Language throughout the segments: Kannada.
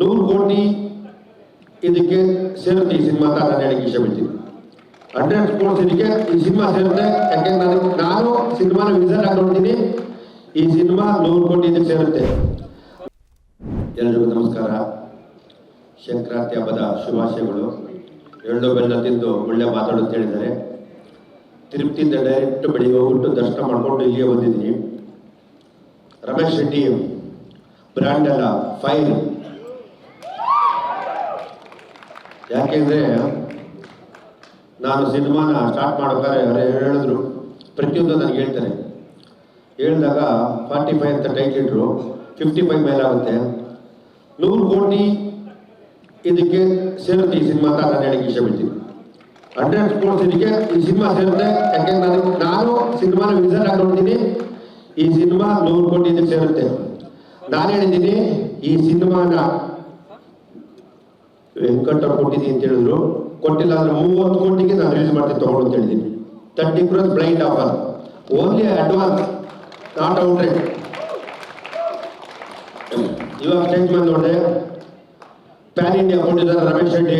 ನೂರು ಕೋಟಿ ಇದಕ್ಕೆ ಸೇರುತ್ತೆ ಈ ಸಿನಿಮಾ ಅಂತ ನಾನು ಹೇಳಕ್ಕೆ ಇಷ್ಟಪಡ್ತೀನಿ. ಹಂಡ್ರೆಡ್ ಕ್ರೋರ್ಸ್ ಇದಕ್ಕೆ ಈ ಸಿನಿಮಾ ಸೇರುತ್ತೆ. ಯಾಕೆಂದ್ರೆ ನಾನು ನಾನು ಸಿನಿಮಾನ ವಿಸನ್ ನೋಡ್ತೀನಿ ಈ ಸಿನಿಮಾ ನೂರು ಕೋಟಿ ಇದಕ್ಕೆ ಸೇರುತ್ತೆ. ಎಲ್ರಿಗೂ ನಮಸ್ಕಾರ. ಸಂಕ್ರಾಂತಿ ಹಬ್ಬದ ಶುಭಾಶಯಗಳು. ಎಳ್ಳು ಬೆಲ್ಲ ತಿಂದು ಒಳ್ಳೆ ಮಾತಾಡುತ್ತೆ ಹೇಳಿದ್ದಾರೆ. ತಿರುಪತಿಯಿಂದ ಡೈರೆಕ್ಟ್ ಬೆಳಿಗ್ಗೆ ಹೋಗ್ಬಿಟ್ಟು ದರ್ಶನ ಮಾಡ್ಕೊಂಡು ಇಲ್ಲಿಗೆ ಬಂದಿದ್ದೀನಿ. ರಮೇಶ್ ಶೆಟ್ಟಿ ಬ್ರ್ಯಾಂಡ್ ಅಲ್ಲ ಫೈನ್ ಯಾಕೆಂದ್ರೆ ನಾನು ಸಿನಿಮಾನ ಸ್ಟಾರ್ಟ್ ಮಾಡ್ಬೇಕಾದ್ರೆ ಅವರೇ ಹೇಳಿದ್ರು, ಪ್ರತಿಯೊಂದು ನನಗೆ ಹೇಳ್ತಾರೆ ಹೇಳಿದಾಗ ಫಾರ್ಟಿ ಫೈವ್ ಅಂತ ಟೈಟ್ ಇಟ್ರು ಫಿಫ್ಟಿ ಫೈವ್ ಮೇಲೆ ಆಗುತ್ತೆ. ನೂರು ಕೋಟಿ ಇದಕ್ಕೆ ಸೇರುತ್ತೆ ಈ ಸಿನಿಮಾ ಅಂತ ನಾನು ಹೇಳಕ್ಕೆ ಇಷ್ಟಪಡ್ತೀನಿ. ಹಂಡ್ರೆಡ್ ಕ್ರೋರ್ಸ್ ಇದಕ್ಕೆ ಈ ಸಿನಿಮಾ ಸೇರುತ್ತೆ, ಯಾಕೆಂದ್ರೆ ನಾನು ನಾನು ಸಿನಿಮಾನ ನೋಡ್ತೀನಿ ಈ ಸಿನಿಮಾ ನೂರು ಕೋಟಿ ಇದಕ್ಕೆ ಸೇರುತ್ತೆ. ನಾನು ಹೇಳಿದ್ದೀನಿ, ಈ ಸಿನಿಮಾನ ವೆಂಕಟ ಕೊಟ್ಟಿದ್ದೀನಿ ಅಂತ ಹೇಳಿದ್ರು. ಕೊಟ್ಟಿಲ್ಲ ಅಂದ್ರೆ ಮೂವತ್ತು ಕೋಟಿಗೆ ನಾನು ರಿಲೀಸ್ ಮಾಡ್ತೀನಿ, ತಗೊಂಡು ಅಂತ ಹೇಳಿದ್ದೀನಿ. Thirty crores blind offer only advance not out rate ಇವಾಗ ಸ್ಟೇಜ್ ಮೇಲೆ ನೋಡಿದೆ. ಪ್ಯಾನ್ ಇಂಡಿಯಾ ಕೊಟ್ಟಿದ್ದಾರೆ ರಮೇಶ್ ಶೆಟ್ಟಿ.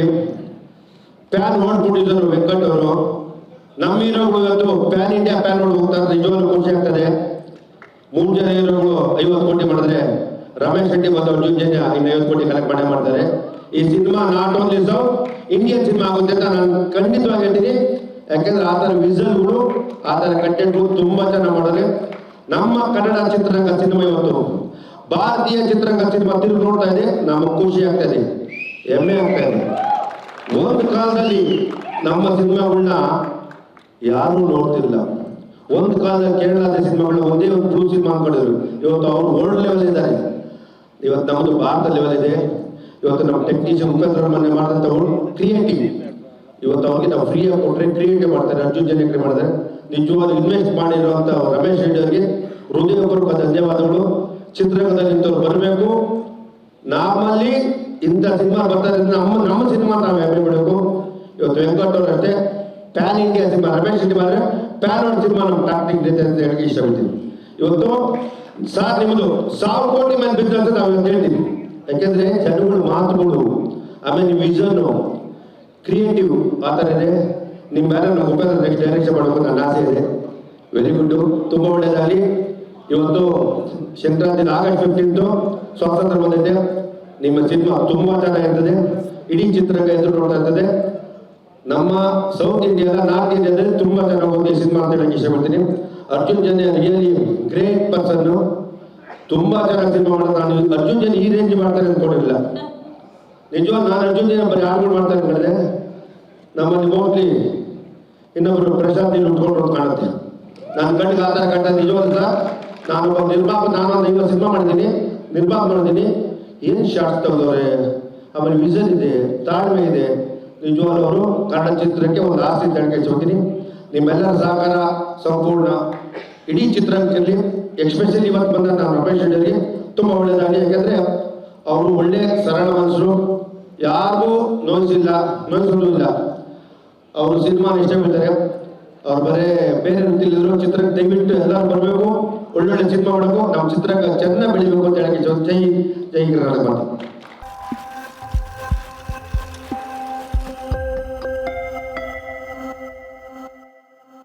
ಪ್ಯಾನ್ ವರ್ಲ್ಡ್ ಕೊಟ್ಟಿದ್ದರು ವೆಂಕಟ್ ಅವರು. ನಮ್ಮ ಇವತ್ತು ಪ್ಯಾನ್ ಇಂಡಿಯಾ ಪ್ಯಾನ್ ವರ್ಲ್ಡ್ ಹೋಗ್ತಾರೆ ನಿಜವಾಗ್ಲೂ ಖುಷಿ ಆಗ್ತದೆ. ಮೂರು ಜನ ಐವತ್ತು ಕೋಟಿ ಮಾಡಿದ್ರೆ ರಮೇಶ್ ಶೆಟ್ಟಿ ಮತ್ತು ಅರ್ಜುನ್ ಜನ್ಯ ಇನ್ನು ಐವತ್ತು ಕೋಟಿ ಕಲೆಕ್ಟ್ ಮಾಡೇ ಮಾಡ್ತಾರೆ. ಈ cinema not only South Indian cinema ಆಗುತ್ತೆ ಅಂತ ನಾನು ಖಂಡಿತವಾಗಿ ಹೇಳ್ತೀನಿ. ಯಾಕೆಂದ್ರೆ ಆ ಥರ ವಿಸಲ್ಗಳು ಆ ಥರ ಕಂಟೆಂಟ್ಗಳು ತುಂಬಾ ಚೆನ್ನಾಗಿ ಮಾಡಿದ್ರೆ ನಮ್ಮ ಕನ್ನಡ ಚಿತ್ರರಂಗ ಸಿನಿಮಾ ಇವತ್ತು. ಭಾರತೀಯ ಚಿತ್ರರಂಗ ಸಿನಿಮಾ ತಿರುಗಿ ನೋಡ್ತಾ ಇದೆ, ನಮಗೆ ಖುಷಿ ಆಗ್ತಾ ಇದೆ. ಹೆಮ್ಮೆ ಆಗ್ತಾ ಒಂದು ಕಾಲದಲ್ಲಿ ನಮ್ಮ ಸಿನಿಮಾಗಳನ್ನ ಯಾರೂ ನೋಡ್ತಿಲ್ಲ ಒಂದು ಕಾಲದಲ್ಲಿ ಕೇರಳದ ಸಿನಿಮಾಗಳು ಒಂದೇ ಒಂದು ಬ್ಲೂ ಸಿನಿಮಾ ಇವತ್ತು ಅವರು ವರ್ಲ್ಡ್ ಲೆವೆಲ್ ಇದ್ದಾರೆ. ಇವತ್ತು ನಮ್ಮದು ಭಾರತ ಲೆವೆಲ್ ಇದೆ. ಇವತ್ತು ನಮ್ಮ ಟೆಕ್ನಿಷಿಯನ್ ಮುಖಾಂತರ ಮೊನ್ನೆ ಮಾಡಿದಂಥವ್ರು ಕ್ರಿಯೇಟಿವ್ ಇವತ್ತು ಅವ್ರಿಗೆ ನಾವು ಫ್ರೀಯಾಗಿ ಕೊಟ್ಟರೆ ಕ್ರಿಯೇಟಿವ್ ಮಾಡ್ತಾರೆ ಅರ್ಜುನ್ ಜನಕ್ಕೆ ಮಾಡಿದ್ರೆ. ನಿಜವಾದ ಇನ್ವೆಸ್ಟ್ ಮಾಡಿರುವಂಥ ರಮೇಶ್ ರೆಡ್ಡಿ ಅವರಿಗೆ ಹೃದಯಪೂರ್ವಕ ಧನ್ಯವಾದಗಳು. ಚಿತ್ರರಂಗದಲ್ಲಿ ಬರಬೇಕು. ನಮ್ಮಲ್ಲಿ ಇಂಥ ಸಿನಿಮಾ ಬರ್ತಾರೆ ನಮ್ಮ ನಮ್ಮ ಸಿನಿಮಾ ನಾವು ಹೆಮ್ಮೆ ಮಾಡಬೇಕು ಇವತ್ತು ವೆಂಕಟ್ ಅವರು ಅಷ್ಟೇ pan India cinema, Ramesh Reddy ಮಾಡಿದ್ರೆ ಪ್ಯಾನ್ ಔಟ್ ಸಿನಿಮಾ ನಮ್ಮ ಟಾಕ್ಟಿಂಗ್ ಅಂತ ಹೇಳಕ್ಕೆ ಇಷ್ಟಪಡ್ತೀನಿ. ಇವತ್ತು ಸಾರ್ ನಿಮ್ಮದು ಸಾವಿರ ಕೋಟಿ ಮೇಲೆ ಬಿದ್ದಂತ ನಾವು ಹೇಳ್ತೀವಿ. ಯಾಕೆಂದ್ರೆ ಜನಗಳು ಮಾತುಗಳು, ಆಮೇಲೆ ವಿಷನ್ ಕ್ರಿಯೇಟಿವ್ ಆ ಥರ ಇದೆ. ನಿಮ್ಮ ಮೇಲೆ ನಮ್ಮ ಉಪೇಂದ್ರ ನೆಕ್ಸ್ಟ್ ಡೈರೆಕ್ಷನ್ ಮಾಡಬೇಕು ನನ್ನ ಆಸೆ ಇದೆ. ವೆರಿ ಗುಡ್ ತುಂಬ ಒಳ್ಳೆಯದಾಗಲಿ ಇವತ್ತು ಸಂಕ್ರಾಂತಿ ಆಗಸ್ಟ್ ಫಿಫ್ಟೀನ್ತು ಸ್ವಾತಂತ್ರ್ಯ ಬಂದಿದೆ. ನಿಮ್ಮ ಸಿನಿಮಾ ತುಂಬ ಚೆನ್ನಾಗಿರ್ತದೆ. ಇಡೀ ಚಿತ್ರರಂಗ ಎದುರು ನೋಡ್ತಾ ಇರ್ತದೆ. ನಮ್ಮ ಸೌತ್ ಇಂಡಿಯಾದ ನಾರ್ತ್ ಇಂಡಿಯಾದಲ್ಲಿ ತುಂಬಾ ಚೆನ್ನಾಗಿ ಸಿನಿಮಾ ಅಂತ ಹೇಳಕ್ಕೆ ಇಷ್ಟಪಡ್ತೀನಿ. Arjun Janya really great person ತುಂಬಾ ಚೆನ್ನಾಗಿ ಸಿನಿಮಾ ಮಾಡ್ತಾರೆ ನಾನು ಅರ್ಜುನ್ ಜನ ಈ ರೇಂಜ್ ಮಾಡ್ತಾರೆ ಅನ್ಕೊಂಡಿಲ್ಲ ನಿಜವಾಗ ನಾನು ಅರ್ಜುನ್ ಜನ ಬರೀ ಹಾಡುಗಳು ಮಾಡ್ತಾರೆ ಅನ್ಕೊಂಡಿದೆ ನಮ್ಮಲ್ಲಿ ಮೋಸ್ಟ್ಲಿ ಇನ್ನೊಬ್ರು ಪ್ರಶಾಂತ್ ಇಲ್ಲಿ ಉಟ್ಕೊಂಡು ಕಾಣುತ್ತೆ. ನಾನು ಕಣ್ಣಿಗೆ ಆಧಾರ ಕಂಡ ನಿಜವಾದ ನಾನು ನಿರ್ಮಾಪ ನಾನು ಈಗ ಸಿನಿಮಾ ಮಾಡಿದ್ದೀನಿ ನಿರ್ಮಾಪ ಮಾಡಿದ್ದೀನಿ. ಏನು ಶಾರ್ಟ್ಸ್ ತೆಗೆದವ್ರೆ ಆಮೇಲೆ ವಿಷನ್ ಇದೆ, ತಾಳ್ಮೆ ಇದೆ. ನಿಜವಾಗ್ಲೂ ಅವರು ಕನ್ನಡ ಚಿತ್ರಕ್ಕೆ ಒಂದು ಆಸೆ ಅಂತ ಹೋಗ್ತೀನಿ ನಿಮ್ಮೆಲ್ಲರ ಸಹಕಾರ ಸಂಪೂರ್ಣ ಇಡೀ ಚಿತ್ರರಂಗದಲ್ಲಿ ಎಕ್ಸ್ಪೆಷಲಿ ಇವತ್ತು ಬಂದ ನಾನು ರಮೇಶ್ ಅಡಿಯಲ್ಲಿ ತುಂಬ ಒಳ್ಳೆಯದಾಗಲಿ ಯಾಕಂದರೆ ಅವರು ಒಳ್ಳೆ ಸರಳ ಮನಸ್ಸರು ಯಾರಿಗೂ ನೋಯಿಸಿಲ್ಲ, ನೋಯಿಸೋದು ಇಲ್ಲ. ಅವರು ಸಿನಿಮಾ ಇಷ್ಟಪಡ್ತಾರೆ ಅವ್ರು ಬರೇ ಬೇರೆ ರೀತಿಯಲ್ಲಿದ್ರು ಚಿತ್ರಕ್ಕೆ ದಯವಿಟ್ಟು ಎಲ್ಲರೂ ಬರಬೇಕು, ಒಳ್ಳೊಳ್ಳೆ ಸಿನಿಮಾ ಮಾಡಬೇಕು ನಮ್ಮ ಚಿತ್ರಕ್ಕೆ ಚೆನ್ನಾಗಿ ಬೆಳಿಬೇಕು ಅಂತ ಹೇಳಕ್ಕೆ ಜೈ ಜೈ ಕರ್ನಾಟಕ